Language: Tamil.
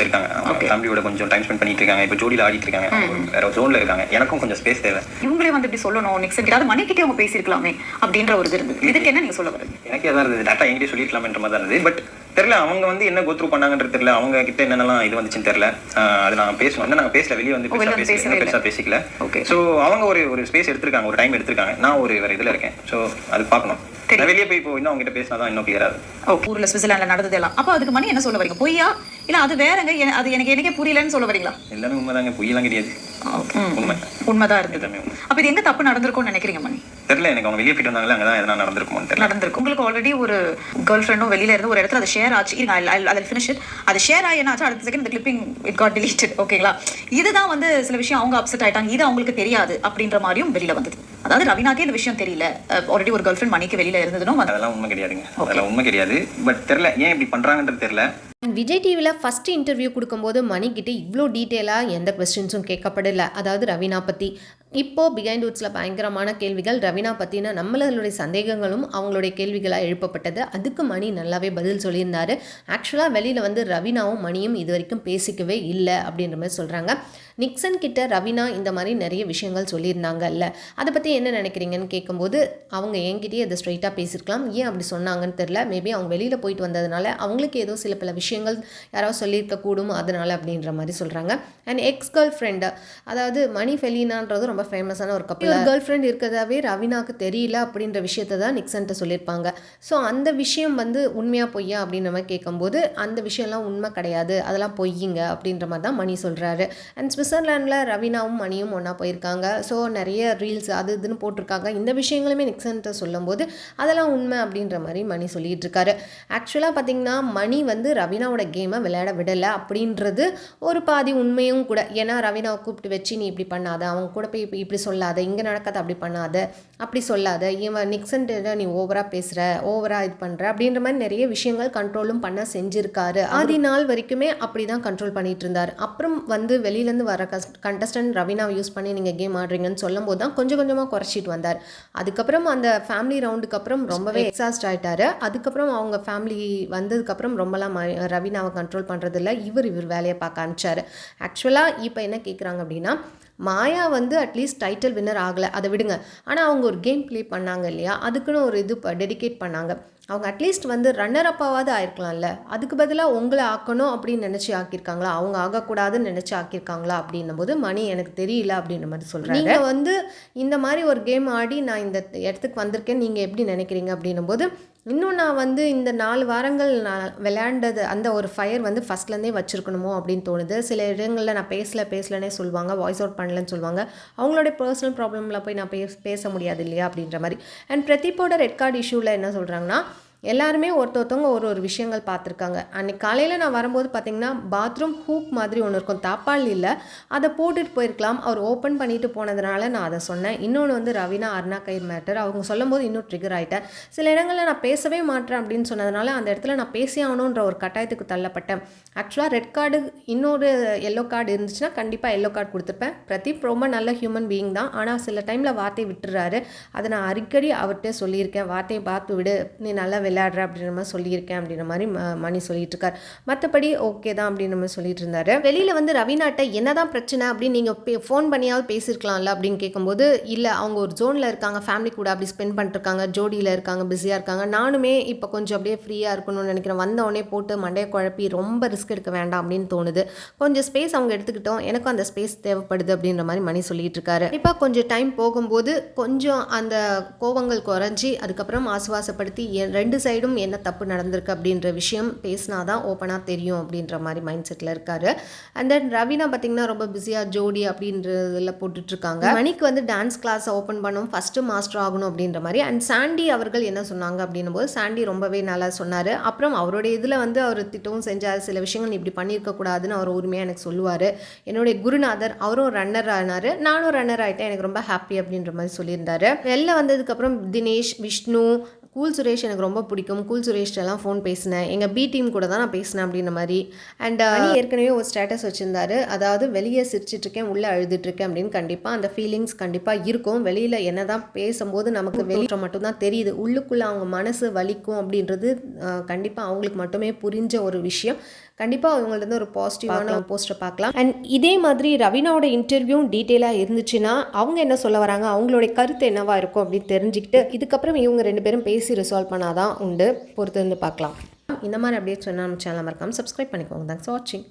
இருக்காங்க. ஃபேமிலியோட கொஞ்சம் டைம் ஸ்பெண்ட் பண்ணிட்டு இருக்காங்க. இப்போ ஜோடியில் ஆடிட்டு இருக்காங்க. வேற ஜோன்ல இருக்காங்க. எனக்கும் கொஞ்சம் ஸ்பேஸ் தேவை. இவங்களே வந்து இப்படி சொல்லணும். கிட்ட அது மணிக்கிட்டே அவங்க பேசியிருக்கலாமே அப்படின்ற ஒரு இது இருந்தது. இதுக்கு என்ன நீங்க சொல்ல வரீங்க? எனக்கு எதாவது இருந்தது. டேட்டா என்கிட்ட சொல்லிக்கலாம்ன்ற மாதிரி தான் இருந்தது. பட் தெரியல அவங்க வந்து என்ன கோத்ரூ பண்ணாங்கன்றது தெரியல. அவங்க கிட்ட என்னென்னலாம் இது வந்துச்சுன்னு தெரியல. அது நான் பேசணும் வந்து நாங்கள் பேசல வெளியே வந்து ஓ, வெளிய பெருசா வந்து பேசல. பேசவே பெருசா பேசிக்கல. Okay. ஸோ அவங்க ஒரு ஒரு ஸ்பேஸ் எடுத்திருக்காங்க ஒரு டைம் எடுத்திருக்காங்க. நான் ஒரு வேற இதுல இருக்கேன். ஸோ அது பார்க்கணும். வெளியே போய் இப்போ இன்னும் அவங்க கிட்ட பேசினா தான் இன்னும் கிளியரா ஓ ஊர்ல சுவிட்சர்லாந்துல நடந்தது எல்லாம் அப்போ அதுக்கு மணி என்ன சொல்ல வரீங்க? பொய்யா? இல்ல அது வேறங்க. அது எனக்கு எனக்கே புரியலன்னு சொல்ல வரீங்களா? எல்லாமே உண்மைதாங்க. பொய்யெல்லாம் கிடையாது. உண்மை. உண்மைதான் உண்மை. அப்ப இது எங்க தப்பு நடந்திருக்கும்னு நினைக்கிறீங்க மணி? தெரியல எனக்கு அவங்க வெளியே போயிட்டு வந்தாங்களே அங்கே தான் எதனா நடந்திருக்குமோன்னு தெரியல. நடந்திருக்கு உங்களுக்கு ஆல்ரெடி ஒரு கேர்ள் ஃப்ரெண்டும் வெளியில இருந்து ஒரு இடத்துல அது ஷேர் ஆச்சு. இருங்க அதில் ஃபினிஷ் அது ஷேர் ஆகி என்ன ஆச்சு அடுத்த செகண்ட் இந்த கிளிப்பிங் இட் காட் deleted. ஓகேங்களா இதுதான் வந்து சில விஷயம் அவங்க அப்செட் ஆயிட்டாங்க. இது அவங்களுக்கு தெரியாது அப்படின்ற மாதிரியும் வெளியில வந்தது. அதாவது ரவினாக்கே இந்த விஷயம் தெரியல. ஆல்ரெடி ஒரு கேர்ள் ஃப்ரெண்ட் மணிக்கு வெளியில இருந்ததுனும் வந்து அதெல்லாம் உண்மை கிடையாதுங்க. அதெல்லாம் உண்மை கிடையாது. பட் தெரியல ஏன் இப்படி பண்றாங்கன்றது தெரியல. விஜய் டிவியில் ஃபஸ்ட்டு இன்டர்வியூ கொடுக்கும்போது மணிக்கிட்ட இவ்வளோ டீட்டெயிலாக எந்த கொஸ்டின்ஸும் கேட்கப்படல. அதாவது ரவீனா பற்றி இப்போது பிகைண்ட் உட்ஸில் பயங்கரமான கேள்விகள். ரவீனா பற்றின நம்மளுடைய சந்தேகங்களும் அவங்களுடைய கேள்விகளாக எழுப்பப்பட்டது. அதுக்கு மணி நல்லாவே பதில் சொல்லியிருந்தார். ஆக்சுவலாக வெளியில் வந்து ரவீனாவும் மணியும் இது வரைக்கும் பேசிக்கவே இல்லை அப்படின்ற மாதிரி சொல்கிறாங்க நிக்சன் கிட்ட ரவினா இந்த மாதிரி நிறைய விஷயங்கள் சொல்லியிருந்தாங்கல்ல. அதை பற்றி என்ன நினைக்கிறீங்கன்னு கேட்கும்போது அவங்க என்கிட்டயே அதை ஸ்ட்ரைட்டாக பேசியிருக்கலாம் ஏன் அப்படி சொன்னாங்கன்னு தெரில மேபி அவங்க வெளியில் போயிட்டு வந்ததுனால அவங்களுக்கு ஏதோ சில பல விஷயங்கள் யாராவது சொல்லியிருக்க கூடும் அதனால அப்படின்ற மாதிரி சொல்கிறாங்க அண்ட் எக்ஸ் கேர்ள் ஃப்ரெண்டு அதாவது மணி ஃபெலினான்றது ரொம்ப ஃபேமஸான ஒரு கப்பல் கேர்ள் ஃப்ரெண்ட் இருக்கிறதாவே ரவினாக்கு தெரியல அப்படின்ற விஷயத்தை தான் நிக்சன்ட்ட சொல்லியிருப்பாங்க. ஸோ அந்த விஷயம் வந்து உண்மையாக பொய்யா அப்படின்ற மாதிரி கேட்கும்போது அந்த விஷயம்லாம் உண்மை கிடையாது. அதெல்லாம் பொய்யுங்க அப்படின்ற மாதிரி தான் மணி சொல்கிறாரு அண்ட் சுவிட்சர்லாண்டில் ரவீனாவும் மணியும் ஒன்றா போயிருக்காங்க. ஸோ நிறைய ரீல்ஸ் அது இதுன்னு போட்டிருக்காங்க. இந்த விஷயங்களுமே நிக்சன்ட்ட சொல்லும்போது அதெல்லாம் உண்மை அப்படின்ற மாதிரி மணி சொல்லிகிட்டு இருக்காரு ஆக்சுவலாக பார்த்தீங்கன்னா மணி வந்து ரவீனாவோட கேமை விளையாட விடலை அப்படின்றது ஒரு பாதி உண்மையும் கூட. ஏன்னா ரவீனாவை கூப்பிட்டு வச்சு நீ இப்படி பண்ணாத. அவங்க கூட போய் இப்படி- சொல்லாத. இங்கே நடக்காத அப்படி பண்ணாத. அப்படி சொல்லாத. இவன் நிக்சன்ட்டு நீ ஓவராக பேசுகிற ஓவராக இது பண்ணுற அப்படின்ற மாதிரி நிறைய விஷயங்கள் கண்ட்ரோலும் பண்ண செஞ்சுருக்காரு. ஆதி நாள் வரைக்குமே அப்படி தான் கண்ட்ரோல் பண்ணிகிட்டு இருந்தார். அப்புறம் வந்து வெளியிலேருந்து வர கஸ் கண்டஸ்டன்ட் ரவீனாவை யூஸ் பண்ணி நீங்கள் கேம் ஆடுறீங்கன்னு சொல்லும்போது தான் கொஞ்சம் கொஞ்சமாக குறைச்சிட்டு வந்தார். அதுக்கப்புறம் அந்த ஃபேமிலி ரவுண்டுக்கு அப்புறம் ரொம்பவே எக்ஸாஸ்ட் ஆகிட்டார் அதுக்கப்புறம் அவங்க ஃபேமிலி வந்ததுக்கப்புறம் ரொம்பலாம் ம- ரவீனாவை கண்ட்ரோல் பண்ணுறதில்ல இவர் இவர் வேலையை பார்க்க ஆரம்பித்தார் ஆக்சுவலாக இப்போ என்ன கேட்குறாங்க அப்படின்னா மாயா வந்து அட்லீஸ்ட் டைட்டில் வின்னர் ஆகலை. அதை விடுங்க. ஆனால் அவங்க ஒரு கேம் ப்ளே பண்ணாங்க இல்லையா? அதுக்குன்னு ஒரு இது டெடிகேட் பண்ணாங்க. அவங்க அட்லீஸ்ட் வந்து ரன்னர் அப்பாவாவது ஆயிருக்கலாம்ல. அதுக்கு பதிலாக உங்களை ஆக்கணும் அப்படின்னு நினச்சி ஆக்கியிருக்காங்களா? அவங்க ஆகக்கூடாதுன்னு நினச்சி ஆக்கியிருக்காங்களா? அப்படின்னும் போது மணி எனக்கு தெரியல அப்படின்ற மாதிரி சொல்கிறாங்க நீங்கள் வந்து இந்த மாதிரி ஒரு கேம் ஆடி நான் இந்த இடத்துக்கு வந்திருக்கேன் நீங்கள் எப்படி நினைக்கிறீங்க? அப்படின்னும் போது இன்னும் நான் வந்து இந்த நாலு வாரங்கள் நான் விளையாண்டது அந்த ஒரு ஃபயர் வந்து ஃபஸ்ட்லேருந்தே வச்சுருக்கணுமோ அப்படின்னு தோணுது. சில இடங்களில் நான் பேசல பேசலனே சொல்லுவாங்க வாய்ஸ் அவுட் பண்ணலன்னு சொல்லுவாங்க. அவங்களுடைய பர்சனல் ப்ராப்ளமில் போய் நான் பேச பேச முடியாது இல்லையா அப்படின்ற மாதிரி. அண்ட் பிரதீப்போட ரெட் கார்டு இஷ்யூவில் என்ன சொல்கிறாங்கன்னா எல்லாருமே ஒருத்தொருத்தவங்க ஒரு ஒரு விஷயங்கள் பார்த்துருக்காங்க. அன்னைக்கு காலையில் நான் வரும்போது பார்த்தீங்கன்னா பாத்ரூம் ஹூக் மாதிரி ஒன்று இருக்கும். தாப்பால் இல்லை. அதை போட்டுட்டு போயிருக்கலாம். அவர் ஓப்பன் பண்ணிட்டு போனதுனால நான் அதை சொன்னேன். இன்னொன்று வந்து ரவினா அருணா கயிர் மேட்டர் அவங்க சொல்லும்போது இன்னும் ட்ரிகர் ஆகிட்டேன் சில இடங்களில் நான் பேசவே மாட்டேன் அப்படின்னு சொன்னதுனால அந்த இடத்துல நான் பேசி ஆகணுன்ற ஒரு கட்டாயத்துக்கு தள்ளப்பட்டேன். ஆக்சுவலாக ரெட் கார்டு இன்னொரு எல்லோ கார்டு இருந்துச்சுன்னா கண்டிப்பாக எல்லோ கார்டு கொடுத்துருப்பேன். பிரதீப் ரொம்ப நல்ல ஹியூமன் பீயிங் தான். ஆனால் சில டைமில் வார்த்தை விட்டுறாரு. அதை நான் அடிக்கடி அவர்கிட்ட சொல்லியிருக்கேன். வார்த்தையை பார்த்து விடு. நீ நல்லா விளையாடுற அப்படின்ற மாதிரி சொல்லியிருக்கேன் அப்படின்ற மாதிரி ம- மணி சொல்லிட்டு இருக்கார் மற்றபடி ஓகே தான் அப்படின்ற மாதிரி சொல்லிட்டு இருந்தாரு வெளியில் வந்து ரவிநாட்டை என்னதான் பிரச்சனை அப்படின்னு நீங்கள் ஃபோன் பண்ணியாவது பேசியிருக்கலாம்ல அப்படின்னு கேட்கும்போது இல்லை அவங்க ஒரு ஜோனில் இருக்காங்க ஃபேமிலி கூட அப்படி ஸ்பெண்ட் பண்ணிருக்காங்க ஜோடியில் இருக்காங்க பிஸியாக இருக்காங்க. நானுமே இப்போ கொஞ்சம் அப்படியே ஃப்ரீயாக இருக்கணும்னு நினைக்கிறேன். வந்தவொடனே போட்டு மண்டையை குழப்பி ரொம்ப ரிஸ்க் எடுக்க வேண்டாம் அப்படின்னு தோணுது. கொஞ்சம் ஸ்பேஸ் அவங்க எடுத்துக்கிட்டோம். எனக்கும் அந்த ஸ்பேஸ் தேவைப்படுது அப்படின்ற மாதிரி மணி சொல்லிட்டு இருக்காரு இப்போ கொஞ்சம் டைம் போகும்போது கொஞ்சம் அந்த கோவங்கள் குறைஞ்சி அதுக்கப்புறம் ஆசுவாசப்படுத்தி ரெண்டு சைடும் என்ன தப்பு நடந்திருக்கு அப்படின்ற விஷயம் பேசினா தான் ஓப்பனாக தெரியும் அப்படின்ற மாதிரி மைண்ட் செட்டில் இருக்காரு. அண்ட் தென் ரவீனா பார்த்தீங்கன்னா ரொம்ப பிஸியாக ஜோடி அப்படின்றதில் போட்டுட்ருக்காங்க. மணிக்கு வந்து டான்ஸ் கிளாஸ் ஓப்பன் பண்ணும் ஃபஸ்ட்டு மாஸ்டர் ஆகணும் அப்படின்ற மாதிரி. அண்ட் சாண்டி அவர்கள் என்ன சொன்னாங்க அப்படின்னும் போது சாண்டி ரொம்பவே நல்லா சொன்னார். அப்புறம் அவருடைய இதில் வந்து அவர் திட்டவும் செஞ்சார். சில விஷயங்கள் நீ இப்படி பண்ணியிருக்கக்கூடாதுன்னு அவர் உரிமையாக எனக்கு சொல்லுவார். என்னுடைய குருநாதர் அவரும் ரன்னர் ஆனார். நானும் ரன்னர் ஆகிட்டேன் எனக்கு ரொம்ப ஹாப்பி அப்படின்ற மாதிரி சொல்லியிருந்தார். வெளில வந்ததுக்கப்புறம் தினேஷ் விஷ்ணு கூல் சுரேஷ் எனக்கு ரொம்ப பிடிக்கும். கூல் சுரேஷ்டெல்லாம் ஃபோன் பேசினேன். எங்கள் பி டீம் கூட தான் நான் பேசினேன் அப்படின்ற மாதிரி. அண்ட் ஏற்கனவே ஒரு ஸ்டேட்டஸ் வச்சுருந்தாரு. அதாவது வெளியே சிரிச்சிட்ருக்கேன் உள்ளே அழுதுட்ருக்கேன் அப்படின்னு கண்டிப்பாக அந்த ஃபீலிங்ஸ் கண்டிப்பாக இருக்கும். வெளியில் என்ன தான் பேசும்போது நமக்கு வெளியே மட்டும்தான் தெரியுது. உள்ளுக்குள்ளே அவங்க மனசு வலிக்கும் அப்படின்றது கண்டிப்பாக அவங்களுக்கு மட்டுமே புரிஞ்ச ஒரு விஷயம். கண்டிப்பாக அவங்கள்ட்ட ஒரு பாசிட்டிவான போஸ்ட்டை பார்க்கலாம். அண்ட் இதே மாதிரி ரவீனாவோட இன்டர்வியூ டீட்டெயிலாக இருந்துச்சுன்னா அவங்க என்ன சொல்ல வராங்க? அவங்களுடைய கருத்து என்னவா இருக்கும் அப்படின்னு தெரிஞ்சுக்கிட்டு இதுக்கப்புறம் இவங்க ரெண்டு பேரும் பேசி ரிசால்வ் பண்ணாதான் உண்டு. பொறுத்து இருந்து பார்க்கலாம். இந்த மாதிரி அப்டேட்ஸ் வேணும் நம்ம சேனல் மறக்காமல் சப்ஸ்கிரைப் பண்ணிக்கோங்க. தேங்க்ஸ் ஃபார் வாட்சிங்